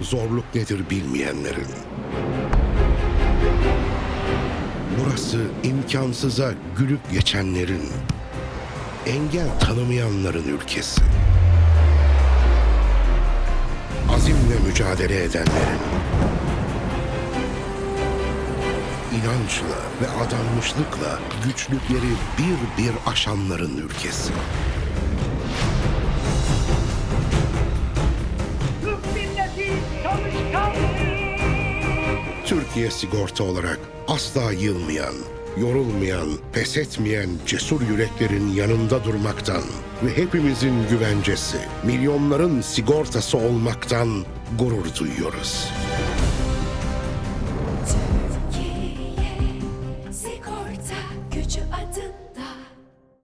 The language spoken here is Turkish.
zorluk nedir bilmeyenlerin. Burası imkansıza gülüp geçenlerin, engel tanımayanların ülkesi. Azimle mücadele edenlerin, inançla ve adanmışlıkla güçlükleri bir bir aşanların ülkesi. Türkiye Sigorta olarak asla yılmayan, yorulmayan, pes etmeyen cesur yüreklerin yanında durmaktan ve hepimizin güvencesi, milyonların sigortası olmaktan gurur duyuyoruz.